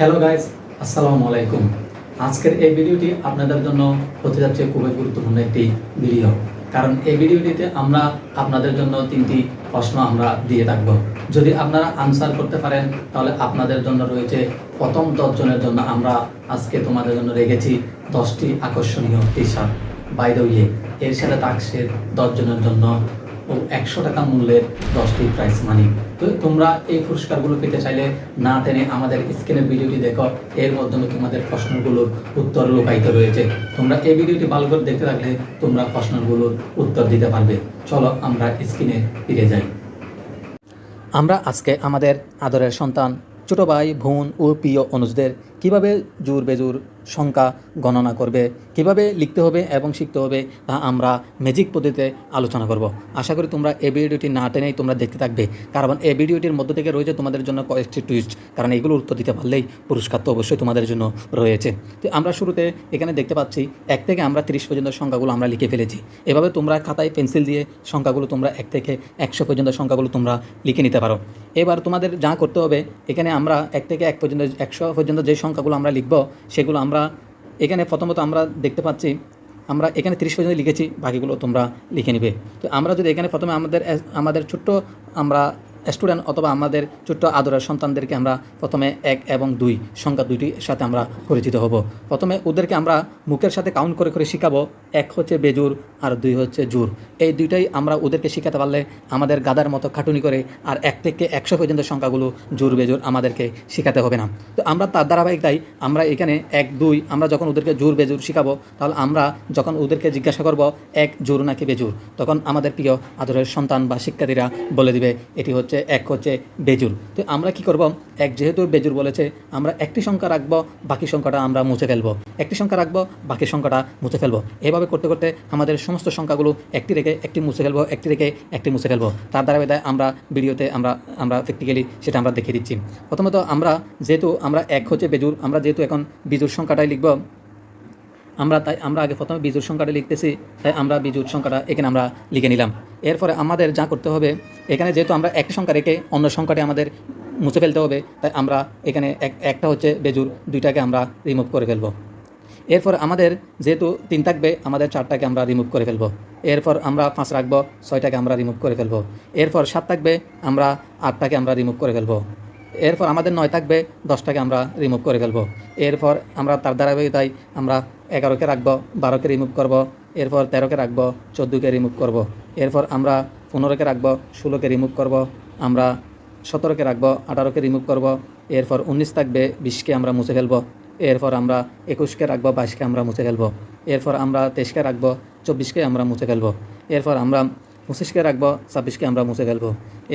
Hello guys আসসালামু আলাইকুম আজকের এই ভিডিওটি আপনাদের জন্য হতে যাচ্ছে খুবই গুরুত্বপূর্ণ একটি ভিডিও। কারণ এই ভিডিওটিতে আমরা আপনাদের জন্য তিনটি প্রশ্ন আমরা দিয়ে থাকব। যদি আপনারা আনসার করতে পারেন, তাহলে আপনাদের জন্য রয়েছে প্রথম দশজনের জন্য আমরা আজকে তোমাদের জন্য রেখেছি দশটি আকর্ষণীয় T shirt by the way এর সাথে থাকছে দশজনের জন্য ও একশো টাকা মূল্যের দশটি প্রাইস মানি তো তোমরা এই পুরস্কারগুলো পেতে চাইলে না টেনে আমাদের স্ক্রিনের ভিডিওটি দেখো, এর মাধ্যমে তোমাদের প্রশ্নগুলোর উত্তর লুকায়িত রয়েছে। তোমরা এই ভিডিওটি ভালো করে দেখতে থাকলে তোমরা প্রশ্নগুলোর উত্তর দিতে পারবে। চলো আমরা স্ক্রিনে ফিরে যাই। আমরা আজকে আমাদের আদরের সন্তান, ছোটো ভাই, বোন ও প্রিয় অনুজদের কীভাবে জোর বেজুর সংখ্যা গণনা করবে। কীভাবে লিখতে হবে এবং শিখতে হবে তা আমরা ম্যাজিক পদ্ধতিতে আলোচনা করব। আশা করি তোমরা এই ভিডিওটি না টেনেই তোমরা দেখতে থাকবে। কারণ এই ভিডিওটির মধ্য থেকে রয়েছে তোমাদের জন্য কয়েকটি টুইস্ট কারণ এগুলো উত্তর দিতে পারলেই পুরস্কার তো অবশ্যই তোমাদের জন্য রয়েছে। তো আমরা শুরুতে এখানে দেখতে পাচ্ছি, এক থেকে আমরা তিরিশ পর্যন্ত সংখ্যাগুলো আমরা লিখে ফেলেছি। এভাবে তোমরা খাতায় পেন্সিল দিয়ে সংখ্যাগুলো তোমরা এক থেকে একশো পর্যন্ত সংখ্যাগুলো তোমরা লিখে নিতে পারো। এবার তোমাদের যা করতে হবে, এখানে আমরা এক থেকে এক পর্যন্ত, একশো পর্যন্ত যে সংখ্যাগুলো আমরা লিখব, সেগুলো আমরা এখানে প্রথমত আমরা দেখতে পাচ্ছি, আমরা এখানে তিরিশ পর্যন্ত লিখেছি, বাকিগুলো তোমরা লিখে নিবে। তো আমরা যদি এখানে প্রথমে আমাদের আমাদের ছোট্ট আমরা স্টুডেন্ট অথবা আমাদের ছোট্ট আদরের সন্তানদেরকে আমরা প্রথমে এক এবং দুই সংখ্যা দুইটির সাথে আমরা পরিচিত হব। প্রথমে ওদেরকে আমরা মুখের সাথে কাউন্ট করে করে শেখাবো। এক হচ্ছে বেজুর আর দুই হচ্ছে জুর। এই দুইটাই আমরা ওদেরকে শেখাতে পারলে আমাদের গাদার মতো খাটুনি করে আর এক থেকে একশো পর্যন্ত সংখ্যাগুলো জোর, বেজোর আমাদেরকে শেখাতে হবে না। তো আমরা তার ধারাবাহিকতাই আমরা এখানে এক, দুই, আমরা যখন ওদেরকে জোর, বেজুর শেখাবো, তাহলে আমরা যখন ওদেরকে জিজ্ঞাসা করব, এক জোর নাকি বেজুর? তখন আমাদের প্রিয় আদরের সন্তান বা শিক্ষার্থীরা বলে দিবে, এটি হচ্ছে এক হচ্ছে বেজুর। তো আমরা কি করব? এক যেহেতু বেজুর বলেছে, আমরা একটি সংখ্যা রাখব, বাকি সংখ্যাটা আমরা মুছে ফেলব। একটি সংখ্যা রাখব, বাকি সংখ্যাটা মুছে ফেলব। এভাবে করতে করতে আমাদের সমস্ত সংখ্যাগুলো একটি রেখে একটি মুছে ফেলব, একটি রেখে একটি মুছে ফেলব। তার দ্বারা বেদায় আমরা ভিডিওতে আমরা আমরা প্র্যাকটিক্যালি সেটা আমরা দেখিয়ে দিচ্ছি। প্রথমত আমরা, যেহেতু আমরা এক হচ্ছে বেজুর, আমরা যেহেতু এখন বিজুর সংখ্যাটাই লিখব আমরা তাই, আমরা আগে প্রথমে বিজুর সংখ্যাটা লিখতেছি, তাই আমরা বিজুর সংখ্যাটা এখানে আমরা লিখে নিলাম। এরপরে আমাদের যা করতে হবে, এখানে যেহেতু আমরা একটি সংখ্যা রেখে অন্য সংখ্যাটি আমাদের মুছে ফেলতে হবে, তাই আমরা এখানে এক, একটা হচ্ছে বেজুর, দুইটাকে আমরা রিমুভ করে ফেলব। এরপর আমাদের যেহেতু তিন থাকবে, আমাদের চারটাকে আমরা রিমুভ করে ফেলব। এরপর আমরা পাঁচ রাখব, ছয়টাকে আমরা রিমুভ করে ফেলব। এরপর সাত থাকবে, আমরা আটটাকে আমরা রিমুভ করে ফেলব। এরপর আমাদের নয় থাকবে, দশটাকে আমরা রিমুভ করে ফেলব। এরপর আমরা তার ধারাবাহিকতাই আমরা এগারোকে রাখব, বারোকে রিমুভ করব, এরপর তেরোকে রাখব, চোদ্দোকে রিমুভ করব। এরপর আমরা পনেরোকে রাখব, ষোলোকে রিমুভ করব, আমরা সতেরোকে রাখব, আঠারোকে রিমুভ করব, এরপর উনিশ থাকবে, বিশকে আমরা মুছে ফেলব, এরপর আমরা একুশকে রাখব, বাইশকে আমরা মুছে ফেলব, এরপর আমরা তেইশকে রাখব, চব্বিশকে আমরা মুছে ফেলব, এরপর আমরা পঁচিশকে রাখব, ছাব্বিশকে আমরা মুছে ফেলব,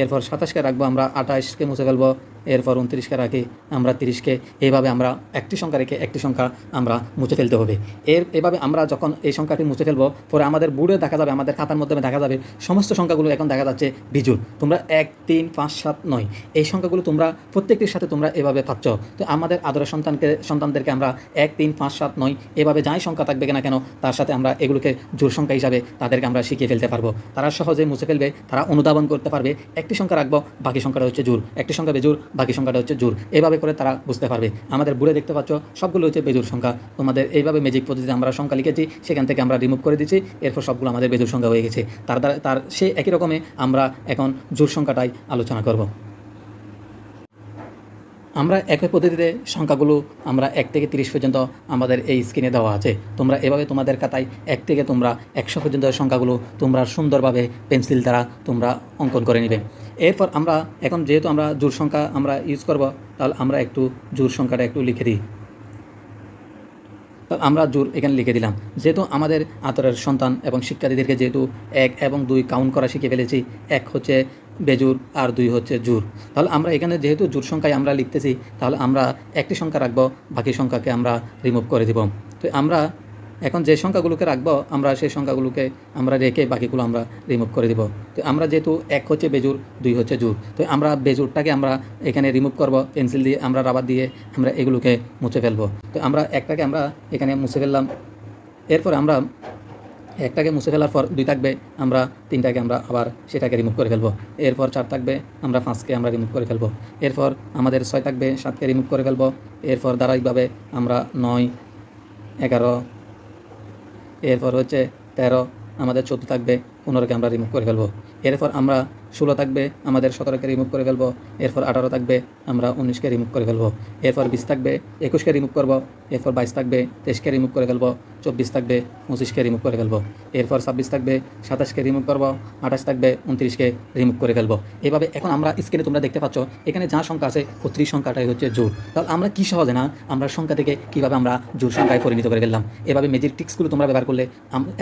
এরপর সাতাশকে রাখব, আমরা আঠাশকে মুছে ফেলব এরপর উনত্রিশকে রাখি, আমরা তিরিশকে। এইভাবে আমরা একটি সংখ্যা রেখে একটি সংখ্যা আমরা মুছে ফেলতে হবে। এর, এভাবে আমরা যখন এই সংখ্যাটি মুছে ফেলব, পরে আমাদের বুড়ে দেখা যাবে, আমাদের খাতার মাধ্যমে দেখা যাবে, সমস্ত সংখ্যাগুলো এখন দেখা যাচ্ছে বিজুল তোমরা এক, তিন, পাঁচ, সাত, নয়, এই সংখ্যাগুলো তোমরা, প্রত্যেকটির সাথে তোমরা এভাবে পাচ্ছ তো আমাদের আদরের সন্তানকে, সন্তানদেরকে আমরা এক, তিন, পাঁচ, সাত, নয়, এভাবে যাই সংখ্যা থাকবে কিনা কেন, তার সাথে আমরা এগুলোকে জোর সংখ্যা হিসাবে তাদেরকে আমরা শিখিয়ে ফেলতে পারব। তারা সহজে মুছে ফেলবে, তারা অনুধাবন করতে পারবে, একটি সংখ্যা রাখব, বাকি সংখ্যাটা হচ্ছে জোর একটি সংখ্যা বেজুর বাকি সংখ্যাটা হচ্ছে জোর। এভাবে করে তারা বুঝতে পারবে। আমাদের বুড়ে দেখতে পাচ্ছ, সবগুলো হচ্ছে বেজুর সংখ্যা। তোমাদের এইভাবে ম্যাজিক পদ্ধতিতে আমরা সংখ্যা লিখেছি, সেখান থেকে আমরা রিমুভ করে দিচ্ছি এরপর সবগুলো আমাদের বেজুর সংখ্যা হয়ে গেছে। তার দ্বারা তার সে একই রকমে আমরা এখন জোর সংখ্যাটাই আলোচনা করব। আমরা একই পদ্ধতিতে সংখ্যাগুলো আমরা এক থেকে তিরিশ পর্যন্ত আমাদের এই স্ক্রিনে দেওয়া আছে। তোমরা এভাবে তোমাদের খাতায় এক থেকে তোমরা একশো পর্যন্ত সংখ্যাগুলো তোমরা সুন্দরভাবে পেন্সিল দ্বারা তোমরা অঙ্কন করে নেবে। এরপর আমরা এখন যেহেতু আমরা জোর সংখ্যা আমরা ইউজ করব, তাহলে আমরা একটু জোর সংখ্যাটা একটু লিখে দিই। আমরা জোর এখানে লিখে দিলাম। যেহেতু আমাদের আতরের সন্তান এবং শিক্ষার্থীদেরকে যেহেতু এক এবং দুই কাউন্ট করা শিখে ফেলেছি, এক হচ্ছে বেজুর আর দুই হচ্ছে জোর তাহলে আমরা এখানে যেহেতু জোর সংখ্যায় আমরা লিখতেছি, তাহলে আমরা একটি সংখ্যা রাখব, বাকি সংখ্যাকে আমরা রিমুভ করে দিব। তো আমরা এখন যে সংখ্যাগুলোকে রাখব, আমরা সেই সংখ্যাগুলোকে আমরা রেখে বাকিগুলো আমরা রিমুভ করে দিব। তো আমরা যেহেতু এক হচ্ছে বেজুর দুই হচ্ছে জুর তো আমরা বেজুরটাকে আমরা এখানে রিমুভ করব পেন্সিল দিয়ে আমরা রাবার দিয়ে আমরা এগুলোকে মুছে ফেলব। তো আমরা একটাকে আমরা এখানে মুছে ফেললাম। এরপর আমরা একটাকে মুছে ফেলার পর দুই থাকবে, আমরা তিনটাকে আমরা আবার সেটাকে রিমুভ করে ফেলব। এরপর চার থাকবে, আমরা পাঁচকে আমরা রিমুভ করে ফেলব। এরপর আমাদের ছয় থাকবে, সাতকে রিমুভ করে ফেলব। এরপর ধারাবাহিকভাবে আমরা নয়, এগারো এরপর হচ্ছে তেরো আমাদের চোদ্দ থাকবে পনেরোকে আমরা রিমুভ করে ফেলব। এরপর আমরা ষোলো থাকবে, আমাদের সতেরোকে রিমুভ করে ফেলব, এরপর আঠারো থাকবে, আমরা উনিশকে রিমুভ করে ফেলব, এরপর বিশ থাকবে, একুশকে রিমুভ করব, এরপর বাইশ থাকবে, তেইশকে রিমুভ করে ফেলব, চব্বিশ থাকবে, পঁচিশকে রিমুভ করে ফেলব, এরপর ছাব্বিশ থাকবে, সাতাশকে রিমুভ করব, আঠাশ থাকবে, উনত্রিশকে রিমুভ করে ফেলব। এভাবে এখন আমরা স্ক্রিনে তোমরা দেখতে পাচ্ছ, এখানে যা সংখ্যা আছে প্রতিটি সংখ্যাটাই হচ্ছে জোর তাহলে আমরা কি সহজে না, আমরা সংখ্যা থেকে কীভাবে আমরা জোর সংখ্যায় পরিণত করে ফেললাম? এভাবে মেজিক টিক্সগুলো তোমরা ব্যবহার করলে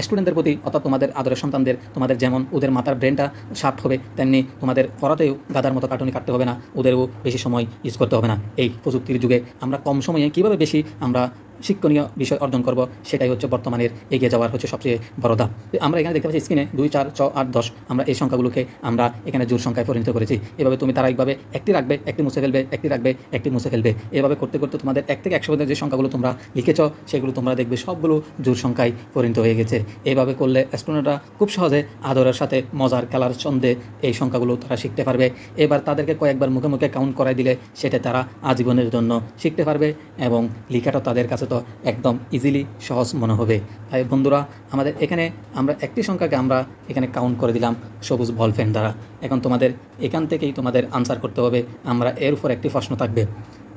স্টুডেন্টদের প্রতি অর্থাৎ তোমাদের আদরের সন্তানদের, তোমাদের যেমন ওদের মাথার ব্রেনটা শার্প হবে তেমনি তোমাদের করাতেও গাদার মতো কাটুনি কাটতে হবে না। ওদেরও বেশি সময় ইউজ করতে হবে না। এই প্রযুক্তির যুগে আমরা কম সময়ে কীভাবে বেশি আমরা শিক্ষণীয় বিষয় অর্জন করব, সেটাই হচ্ছে বর্তমানের এগিয়ে যাওয়ার হচ্ছে সবচেয়ে বড় তো আমরা এখানে দেখতে পাচ্ছি স্ক্রিনে দুই, চার, ছ, আট, দশ, আমরা এই সংখ্যাগুলোকে আমরা এখানে জোর সংখ্যায় পরিণত করেছি। এভাবে তুমি ধারাবাহিকভাবে একটি রাখবে, একটি মুছে ফেলবে, একটি রাখবে, একটি মুছে ফেলবে। এভাবে করতে করতে তোমাদের এক থেকে একশো পর্যন্ত যে সংখ্যাগুলো তোমরা লিখেছ, সেগুলো তোমরা দেখবে সবগুলো জোর সংখ্যায় পরিণত হয়ে গেছে। এভাবে করলে স্টুডেন্টরা খুব সহজে আদরের সাথে মজার খেলার ছন্দে এই সংখ্যাগুলো তারা শিখতে পারবে। এবার তাদেরকে কয়েকবার মুখে মুখে কাউন্ট করাই দিলে সেটা তারা আজীবনের জন্য শিখতে পারবে এবং লেখাটা তাদের কাছে তো একদম ইজিলি সহজ মনে হবে। তাই বন্ধুরা, আমাদের এখানে আমরা একটি সংখ্যাকে আমরা এখানে কাউন্ট করে দিলাম সবুজ বল পেন দ্বারা। এখন তোমাদের এখান থেকেই তোমাদের আনসার করতে হবে। আমরা এর উপর একটি প্রশ্ন থাকবে।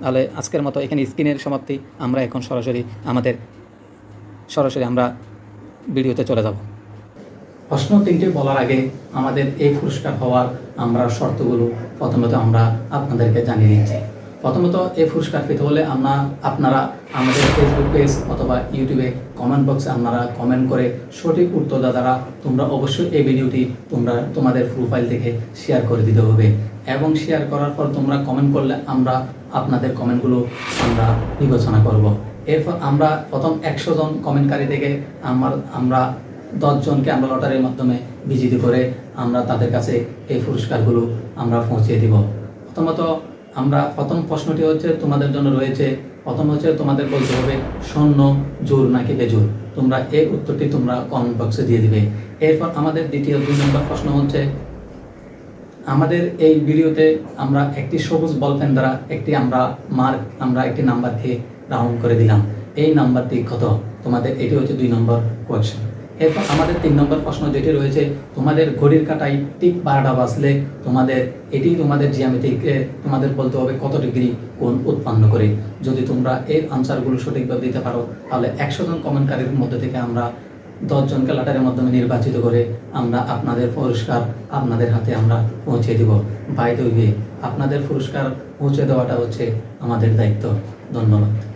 তাহলে আজকের মতো এখানে স্ক্রিনের সমাপ্তি। আমরা এখন সরাসরি আমাদের, সরাসরি আমরা ভিডিওতে চলে যাব। প্রশ্ন তিনটি বলার আগে আমাদের এই পুরস্কার হওয়ার আমরা শর্তগুলো প্রথমত আমরা আপনাদেরকে জানিয়ে দিচ্ছি। প্রথমত এই পুরস্কার পেতে হলে আমরা আপনারা আমাদের ফেসবুক পেজ অথবা ইউটিউবে কমেন্ট বক্সে আপনারা কমেন্ট করে সঠিক উত্তর দ্বারা তোমরা অবশ্যই এই ভিডিওটি তোমরা তোমাদের প্রোফাইল থেকে শেয়ার করে দিতে হবে। এবং শেয়ার করার পর তোমরা কমেন্ট করলে আমরা আপনাদের কমেন্টগুলো আমরা বিবেচনা করব। এরপর আমরা প্রথম একশো জন কমেন্টকারী থেকে আমার, আমরা দশজনকে আমরা লটারির মাধ্যমে বিজিত করে আমরা তাদের কাছে এই পুরস্কারগুলো আমরা পৌঁছিয়ে দিব। প্রথমত আমরা প্রথম প্রশ্নটি হচ্ছে, তোমাদের জন্য রয়েছে। প্রথম হচ্ছে, তোমাদের বলতে হবে স্বর্ণ জোর নাকি বেজোর? তোমরা এই উত্তরটি তোমরা কমেন্ট বক্সে দিয়ে দিবে। এরপর আমাদের দ্বিতীয় দুই নম্বর প্রশ্ন হচ্ছে, আমাদের এই ভিডিওতে আমরা একটি সবুজ বল পেন দ্বারা একটি আমরা মার্ক, আমরা একটি নাম্বার দিয়ে রাউন্ড করে দিলাম। এই নাম্বারটি কত? তোমাদের এটি হচ্ছে দুই নম্বর কোয়েশ্চেন। এরপর আমাদের তিন নম্বর প্রশ্ন যেটি রয়েছে, তোমাদের ঘড়ির কাটায় ঠিক বারোটা বাজলে তোমাদের, এটি তোমাদের জিয়ামিতিক তোমাদের বলতে হবে কত ডিগ্রি কোণ উৎপন্ন করে। যদি তোমরা এর আনসারগুলো সঠিকভাবে দিতে পারো, তাহলে একশো জন কমেন্টকারীর মধ্যে থেকে আমরা দশজনকে লাটারের মাধ্যমে নির্বাচিত করে আমরা আপনাদের পুরস্কার আপনাদের হাতে আমরা পৌঁছে দিব। বাই দইবে আপনাদের পুরস্কার পৌঁছে দেওয়াটা হচ্ছে আমাদের দায়িত্ব। ধন্যবাদ।